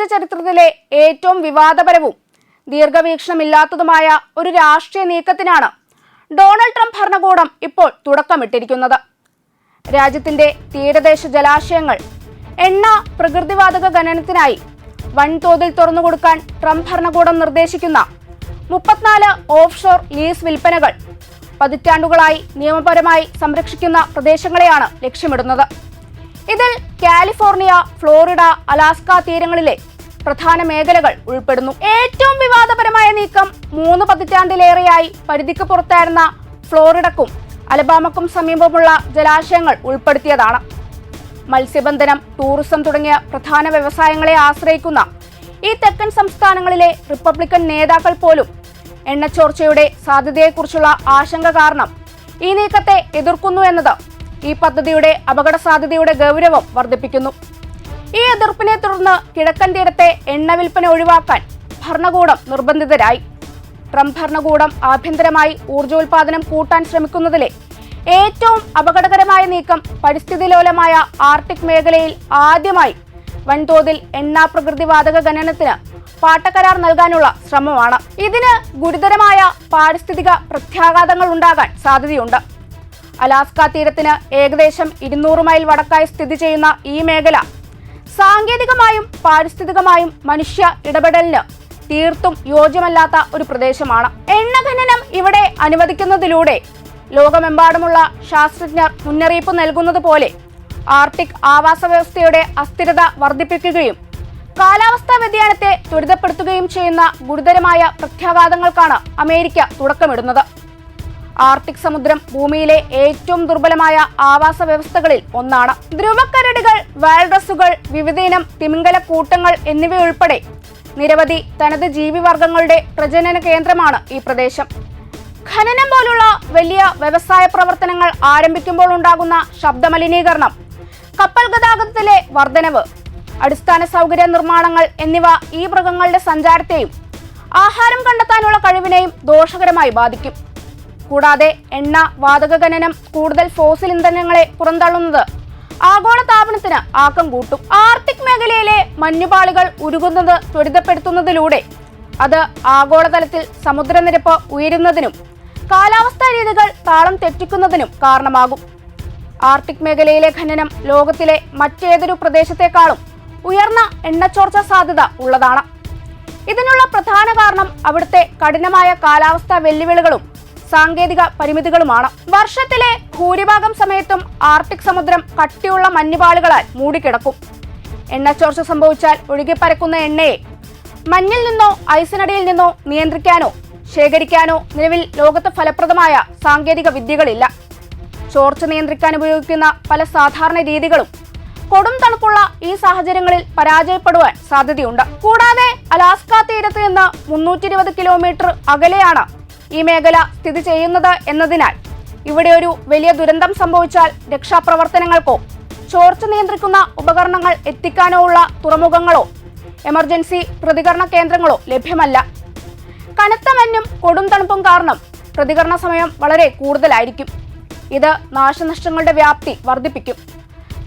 ഊർജ ചരിത്രത്തിലെ ഏറ്റവും വിവാദപരവും ദീർഘവീക്ഷണമില്ലാത്തതുമായ ഒരു രാഷ്ട്രീയ നീക്കത്തിനാണ് ഡൊണാൾഡ് ട്രംപ് ഭരണകൂടം ഇപ്പോൾ തുടക്കമിട്ടിരിക്കുന്നത്. രാജ്യത്തിന്റെ തീരദേശ ജലാശയങ്ങൾ എണ്ണ പ്രകൃതിവാതക ഖനനത്തിനായി വൻതോതിൽ തുറന്നുകൊടുക്കാൻ ട്രംപ് ഭരണകൂടം നിർദ്ദേശിക്കുന്ന മുപ്പത്തിനാല് ഓഫ് ഷോർ ലീസ് വിൽപ്പനകൾ പതിറ്റാണ്ടുകളായി നിയമപരമായി സംരക്ഷിക്കുന്ന പ്രദേശങ്ങളെയാണ് ലക്ഷ്യമിടുന്നത്. ഇതിൽ കാലിഫോർണിയ ഫ്ലോറിഡ അലാസ്ക തീരങ്ങളിലെ പ്രധാന മേഖലകൾ ഉൾപ്പെടുന്നു. ഏറ്റവും വിവാദപരമായ നീക്കം മൂന്ന് പതിറ്റാണ്ടിലേറെയായി പരിധിക്ക് പുറത്തായിരുന്ന ഫ്ലോറിഡക്കും അലബാമക്കും സമീപമുള്ള ജലാശയങ്ങൾ ഉൾപ്പെടുത്തിയതാണ്. മത്സ്യബന്ധനം ടൂറിസം തുടങ്ങിയ പ്രധാന വ്യവസായങ്ങളെ ആശ്രയിക്കുന്ന ഈ തെക്കൻ സംസ്ഥാനങ്ങളിലെ റിപ്പബ്ലിക്കൻ നേതാക്കൾ പോലും എണ്ണച്ചോർച്ചയുടെ സാധ്യതയെക്കുറിച്ചുള്ള ആശങ്ക കാരണം ഈ നീക്കത്തെ എതിർക്കുന്നു എന്നത് ഈ പദ്ധതിയുടെ അപകട സാധ്യതയുടെ ഗൗരവം വർദ്ധിപ്പിക്കുന്നു. ഈ എതിർപ്പിനെ തുടർന്ന് കിഴക്കൻ തീരത്തെ എണ്ണ വിൽപ്പന ഒഴിവാക്കാൻ ഭരണകൂടം നിർബന്ധിതരായി. ട്രംപ് ഭരണകൂടം ആഭ്യന്തരമായി ഊർജോൽപാദനം കൂട്ടാൻ ശ്രമിക്കുന്നതിലെ ഏറ്റവും അപകടകരമായ നീക്കം പരിസ്ഥിതിലോലമായ ആർട്ടിക് മേഖലയിൽ ആദ്യമായി വൻതോതിൽ എണ്ണ പ്രകൃതി വാതക ഖനനത്തിന് പാട്ടക്കരാർ നൽകാനുള്ള ശ്രമമാണ്. ഇതിന് ഗുരുതരമായ പാരിസ്ഥിതിക പ്രത്യാഘാതങ്ങൾ ഉണ്ടാകാൻ സാധ്യതയുണ്ട്. അലാസ്ക തീരത്തിന് ഏകദേശം ഇരുന്നൂറ് മൈൽ വടക്കായി സ്ഥിതി ചെയ്യുന്ന ഈ മേഖല സാങ്കേതികമായും പാരിസ്ഥിതികമായും മനുഷ്യ ഇടപെടലിന് തീർത്തും യോജ്യമല്ലാത്ത ഒരു പ്രദേശമാണ്. എണ്ണ ഖനനം ഇവിടെ അനുവദിക്കുന്നതിലൂടെ ലോകമെമ്പാടുമുള്ള ശാസ്ത്രജ്ഞർ മുന്നറിയിപ്പ് നൽകുന്നത് പോലെ ആർട്ടിക് ആവാസ വ്യവസ്ഥയുടെ അസ്ഥിരത വർദ്ധിപ്പിക്കുകയും കാലാവസ്ഥാ വ്യതിയാനത്തെ ത്വരിതപ്പെടുത്തുകയും ചെയ്യുന്ന ഗുരുതരമായ പ്രത്യാഘാതങ്ങൾക്കാണ് അമേരിക്ക തുടക്കമിടുന്നത്. ആർട്ടിക് സമുദ്രം ഭൂമിയിലെ ഏറ്റവും ദുർബലമായ ആവാസ വ്യവസ്ഥകളിൽ ഒന്നാണ്. ധ്രുവക്കരടികൾ വാൽറസുകൾ വിവിധയിനം തിമിംഗല കൂട്ടങ്ങൾ എന്നിവയുൾപ്പെടെ നിരവധി തനത് ജീവിവർഗങ്ങളുടെ പ്രജനന കേന്ദ്രമാണ് ഈ പ്രദേശം. ഖനനം പോലുള്ള വലിയ വ്യവസായ പ്രവർത്തനങ്ങൾ ആരംഭിക്കുമ്പോൾ ഉണ്ടാകുന്ന ശബ്ദമലിനീകരണം കപ്പൽ ഗതാഗതത്തിലെ വർധനവ് അടിസ്ഥാന സൗകര്യ നിർമ്മാണങ്ങൾ എന്നിവ ഈ മൃഗങ്ങളുടെ സഞ്ചാരത്തെയും ആഹാരം കണ്ടെത്താനുള്ള കഴിവിനെയും ദോഷകരമായി ബാധിക്കും. കൂടാതെ എണ്ണ വാതക ഖനനം കൂടുതൽ ഫോസിൽ ഇന്ധനങ്ങളെ പുറന്തള്ളുന്നത്. ആഗോള താപനത്തിന് ആക്കം കൂട്ടും. ആർട്ടിക് മേഖലയിലെ മഞ്ഞുപാളികൾ ഉരുകുന്നത് ത്വരിതപ്പെടുത്തുന്നതിലൂടെ അത് ആഗോളതലത്തിൽ സമുദ്രനിരപ്പ് ഉയരുന്നതിനും കാലാവസ്ഥാ രീതികൾ താളം തെറ്റിക്കുന്നതിനും കാരണമാകും. ആർട്ടിക് മേഖലയിലെ ഖനനം ലോകത്തിലെ മറ്റേതൊരു പ്രദേശത്തെക്കാളും ഉയർന്ന എണ്ണച്ചോർച്ച സാധ്യത ഉള്ളതാണ്. ഇതിനുള്ള പ്രധാന കാരണം അവിടുത്തെ കഠിനമായ കാലാവസ്ഥാ വെല്ലുവിളികളും സാങ്കേതിക പരിമിതികളുമാണ്. വർഷത്തിലെ ഭൂരിഭാഗം സമയത്തും ആർട്ടിക് സമുദ്രം കട്ടിയുള്ള മഞ്ഞുപാളികളാൽ മൂടിക്കിടക്കും. എണ്ണച്ചോർച്ച സംഭവിച്ചാൽ ഒഴുകിപ്പരക്കുന്ന എണ്ണയെ മഞ്ഞിൽ നിന്നോ ഐസിനടിയിൽ നിന്നോ നിയന്ത്രിക്കാനോ ശേഖരിക്കാനോ നിലവിൽ ലോകത്ത് ഫലപ്രദമായ സാങ്കേതിക വിദ്യകളില്ല. ചോർച്ച നിയന്ത്രിക്കാൻ ഉപയോഗിക്കുന്ന പല സാധാരണ രീതികളും കൊടും തണുപ്പുള്ള ഈ സാഹചര്യങ്ങളിൽ പരാജയപ്പെടുവാൻ സാധ്യതയുണ്ട്. കൂടാതെ അലാസ്ക തീരത്ത് നിന്ന് മുന്നൂറ്റി കിലോമീറ്റർ അകലെയാണ് ഈ മേഖല സ്ഥിതി ചെയ്യുന്നത് എന്നതിനാൽ ഇവിടെ ഒരു വലിയ ദുരന്തം സംഭവിച്ചാൽ രക്ഷാപ്രവർത്തനങ്ങൾക്കോ ചോർച്ച നിയന്ത്രിക്കുന്ന ഉപകരണങ്ങൾ എത്തിക്കാനോ ഉള്ള തുറമുഖങ്ങളോ എമർജൻസി പ്രതികരണ കേന്ദ്രങ്ങളോ ലഭ്യമല്ല. കനത്ത മഞ്ഞും കൊടും തണുപ്പും കാരണം പ്രതികരണ സമയം വളരെ കൂടുതലായിരിക്കും. ഇത് നാശനഷ്ടങ്ങളുടെ വ്യാപ്തി വർദ്ധിപ്പിക്കും.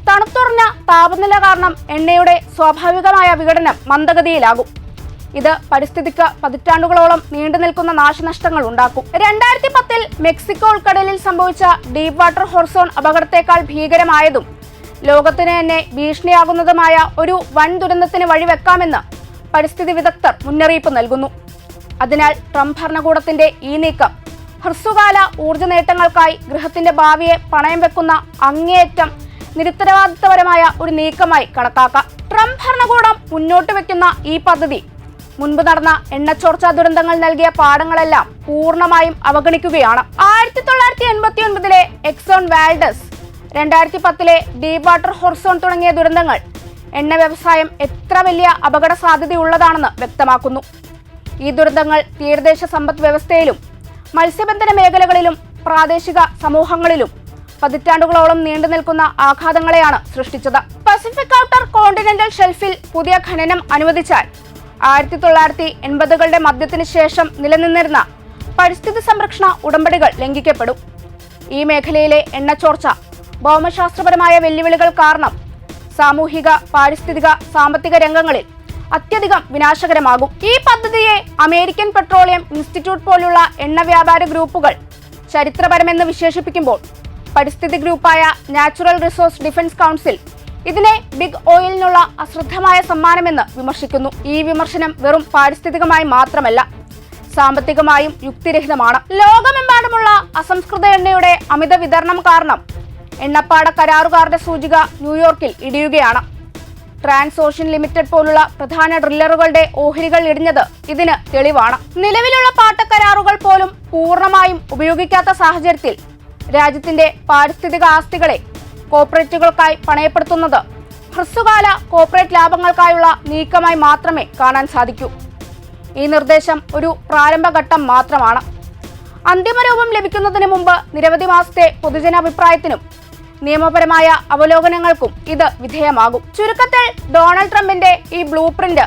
തണുത്തുറഞ്ഞ താപനില കാരണം എണ്ണയുടെ സ്വാഭാവികമായ വിഘടനം മന്ദഗതിയിലാകും. ഇത് പരിസ്ഥിതിക്ക് പതിറ്റാണ്ടുകളോളം നീണ്ടു നിൽക്കുന്ന നാശനഷ്ടങ്ങൾ ഉണ്ടാക്കും. രണ്ടായിരത്തി പത്തിൽ മെക്സിക്കോ ഉൾക്കടലിൽ സംഭവിച്ച ഡീപ് വാട്ടർ ഹൊർസോൺ അപകടത്തെക്കാൾ ഭീകരമായതും ലോകത്തിന് തന്നെ ഭീഷണിയാകുന്നതുമായ ഒരു വൻ ദുരന്തത്തിന് വഴിവെക്കാമെന്ന് പരിസ്ഥിതി വിദഗ്ധർ മുന്നറിയിപ്പ് നൽകുന്നു. അതിനാൽ ട്രംപ് ഭരണകൂടത്തിന്റെ ഈ നീക്കം ഹ്രസ്വകാല ഊർജ നേട്ടങ്ങൾക്കായി ഗൃഹത്തിന്റെ ഭാവിയെ പണയം വെക്കുന്ന അങ്ങേയറ്റം നിരുത്തരവാദിത്തപരമായ ഒരു നീക്കമായി കണക്കാക്കാം. ട്രംപ് ഭരണകൂടം മുന്നോട്ട് വെക്കുന്ന ഈ പദ്ധതി മുൻപ് നടന്ന എണ്ണച്ചോർച്ച ദുരന്തങ്ങൾ നൽകിയ പാഠങ്ങളെല്ലാം പൂർണമായും അവഗണിക്കുകയാണ്. ആയിരത്തി തൊള്ളായിരത്തി എൺപത്തി ഒൻപതിലെ എക്സോൺ വാൽഡസ് രണ്ടായിരത്തി പത്തിലെ ഡീപ് വാട്ടർ ഹൊർസോൺ തുടങ്ങിയ ദുരന്തങ്ങൾ എണ്ണ വ്യവസായം എത്ര വലിയ അപകട സാധ്യതയുള്ളതാണെന്ന് വ്യക്തമാക്കുന്നു. ഈ ദുരന്തങ്ങൾ തീരദേശ സമ്പദ് വ്യവസ്ഥയിലും മത്സ്യബന്ധന മേഖലകളിലും പ്രാദേശിക സമൂഹങ്ങളിലും പതിറ്റാണ്ടുകളോളം നീണ്ടു നിൽക്കുന്ന ആഘാതങ്ങളെയാണ് സൃഷ്ടിച്ചത്. പസഫിക് ഔട്ടർ കോണ്ടിനെന്റൽ ഷെൽഫിൽ പുതിയ ഖനനം അനുവദിച്ചാൽ ആയിരത്തി തൊള്ളായിരത്തി എൺപതുകളുടെ മധ്യത്തിന് ശേഷം നിലനിന്നിരുന്ന പരിസ്ഥിതി സംരക്ഷണ ഉടമ്പടികൾ ലംഘിക്കപ്പെടും. ഈ മേഖലയിലെ എണ്ണച്ചോർച്ച ഭൗമശാസ്ത്രപരമായ വെല്ലുവിളികൾ കാരണം സാമൂഹിക പാരിസ്ഥിതിക സാമ്പത്തിക രംഗങ്ങളിൽ അത്യധികം വിനാശകരമാകും. ഈ പദ്ധതിയെ അമേരിക്കൻ പെട്രോളിയം ഇൻസ്റ്റിറ്റ്യൂട്ട് പോലുള്ള എണ്ണ വ്യാപാര ഗ്രൂപ്പുകൾ ചരിത്രപരമെന്ന് വിശേഷിപ്പിക്കുമ്പോൾ പരിസ്ഥിതി ഗ്രൂപ്പായ നാച്ചുറൽ റിസോഴ്സ് ഡിഫൻസ് കൗൺസിൽ ഇതിനെ ബിഗ് ഓയിലിനുള്ള അശ്രദ്ധമായ സമ്മാനമെന്ന് വിമർശിക്കുന്നു. ഈ വിമർശനം വെറും പാരിസ്ഥിതികമായി മാത്രമല്ല സാമ്പത്തികമായും യുക്തിരഹിതമാണ്. ലോകമെമ്പാടുമുള്ള അസംസ്കൃത എണ്ണയുടെ അമിത വിതരണം കാരണം എണ്ണപ്പാട കരാറുകാരുടെ സൂചിക ന്യൂയോർക്കിൽ ഇടിയുകയാണ്. ട്രാൻസ് ഓഷ്യൻ ലിമിറ്റഡ് പോലുള്ള പ്രധാന ഡ്രില്ലറുകളുടെ ഓഹരികൾ ഇടിഞ്ഞത് ഇതിന് തെളിവാണ്. നിലവിലുള്ള പാട്ടക്കരാറുകൾ പോലും പൂർണമായും ഉപയോഗിക്കാത്ത സാഹചര്യത്തിൽ രാജ്യത്തിന്റെ പാരിസ്ഥിതിക ആസ്തികളെ കോർപ്പറേറ്റുകൾക്കായി പണയപ്പെടുത്തുന്നത്. ഹ്രസ്വകാല കോർപ്പറേറ്റ് ലാഭങ്ങൾക്കായുള്ള നീക്കമായി മാത്രമേ കാണാൻ സാധിക്കൂ. ഈ നിർദ്ദേശം ഒരു പ്രാരംഭഘട്ടം മാത്രമാണ്. അന്തിമരൂപം ലഭിക്കുന്നതിന് മുമ്പ് നിരവധി മാസത്തെ പൊതുജനാഭിപ്രായത്തിനും നിയമപരമായ അവലോകനങ്ങൾക്കും ഇത് വിധേയമാകും. ചുരുക്കത്തിൽ ഡൊണാൾഡ് ട്രംപിന്റെ ഈ ബ്ലൂ പ്രിന്റ്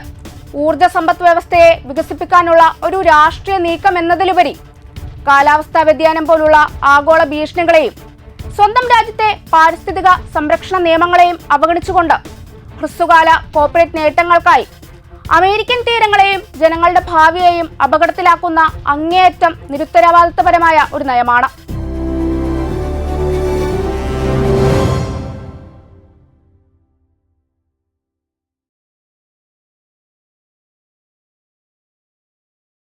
ഊർജ സമ്പദ് വ്യവസ്ഥയെ വികസിപ്പിക്കാനുള്ള ഒരു രാഷ്ട്രീയ നീക്കം എന്നതിലുപരി കാലാവസ്ഥാ വ്യതിയാനം പോലുള്ള ആഗോള ഭീഷണികളെയും സ്വന്തം രാജ്യത്തെ പാരിസ്ഥിതിക സംരക്ഷണ നിയമങ്ങളെയും അവഗണിച്ചുകൊണ്ട് ഹ്രസ്വകാല കോർപ്പറേറ്റ് നേട്ടങ്ങൾക്കായി അമേരിക്കൻ തീരങ്ങളെയും ജനങ്ങളുടെ ഭാവിയെയും അപകടത്തിലാക്കുന്ന അങ്ങേയറ്റം നിരുത്തരവാദിത്തപരമായ ഒരു നയമാണ്.